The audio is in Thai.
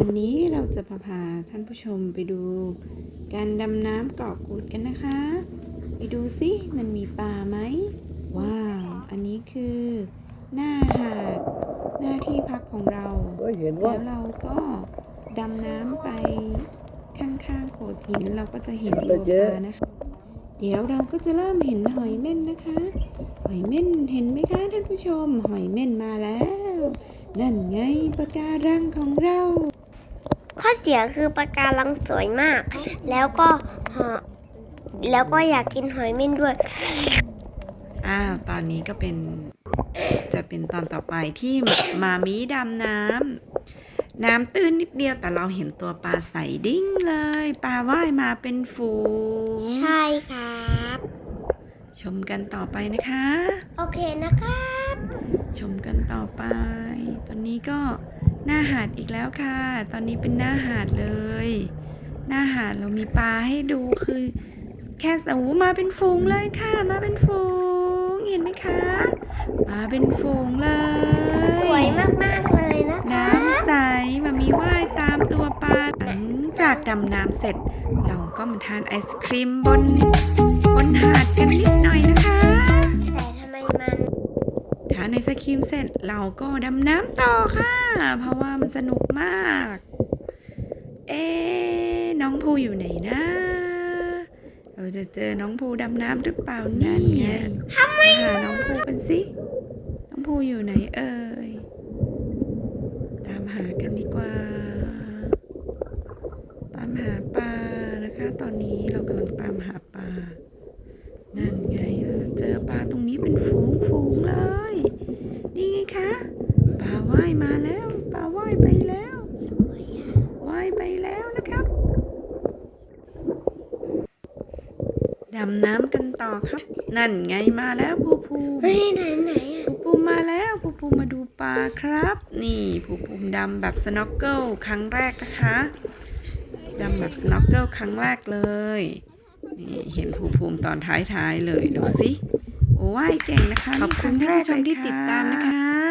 วันนี้เราจะพาพาท่านผู้ชมไปดูการดำน้ำเกาะกูดกันนะคะ ไปดูสิมันมีปลาไหม ว้าว อันนี้คือ หน้าหาด หน้าที่พักของเราเฮ้ยเห็นว่าแล้วเราก็ดำน้ำไปข้างๆโขดหินเราก็จะเห็นตัวปลานะคะ เดี๋ยวเราก็จะเริ่มเห็นหอยเม่นนะคะ หอยเม่นเห็นไหมคะท่านผู้ชม หอยเม่นมาแล้ว นั่นไงปะการังของเรา ข้อเสียคือปะการังสวยมาก แล้วก็หอแล้วก็อยากกินหอยเม่นด้วย อ้าวตอนนี้ก็เป็น จะเป็นตอนต่อไปที่มามีดำน้ำน้ำตื้นนิดเดียวแต่เราเห็นตัวปลาใสดิ้งเลยปลาว่ายมาเป็นฝูง ใช่ครับ ชมกันต่อไปนะคะ โอเคนะครับ ชมกันต่อไป ตอนนี้ก็ หน้าหาดอีกแล้วค่ะ ตอนนี้เป็นหน้าหาดเลย หน้าหาดเรามีปลาให้ดูคือ แค่สูมาเป็นฝูงเลยค่ะ มาเป็นฝูง เห็นไหมคะ มาเป็นฝูงเลย สวยมากๆเลยนะคะ น้ำใสมามีว่ายตามตัวปลาหลังจากดำน้ำเสร็จ เราก็มาทานไอศครีมบนบนหาดกันนิด ทานไอศครีมเสร็จเราก็ดำน้ำต่อค่ะ เพราะว่ามันสนุกมาก เอ๊น้องภูอยู่ไหนนะเราจะเจอน้องภูดำน้ำหรือเปล่าเนี่ยมหาน้องภูกันสิ น้องภูอยู่ไหนเอ่ย ตามหากันดีกว่า ตามหาปลานะคะ ตอนนี้เรากำลังตามหาปลา นั่นไงเราจะเจอปลาตรงนี้เป็นฝูงฝูงเลย นี่ไงคะ ปลา ว่ายมาแล้วปลาว่ายไปแล้วว่ายไปแล้วนะครับดำน้ำกันต่อครับ นั่นไงมาแล้วภูภูเฮ้ยไหนไหนอะภูภูมาแล้วภูภูมาดูปลาครับ นี่ภูภูดำแบบสโนว์เกิลครั้งแรกนะคะดำแบบสโนว์เกิลครั้งแรกเลยนี่เห็นภูภูมิตอนท้ายๆเลยดูสิโอ้ว่ายเก่งนะคะขอบคุณท่านผู้ชมที่ติดตามนะคะ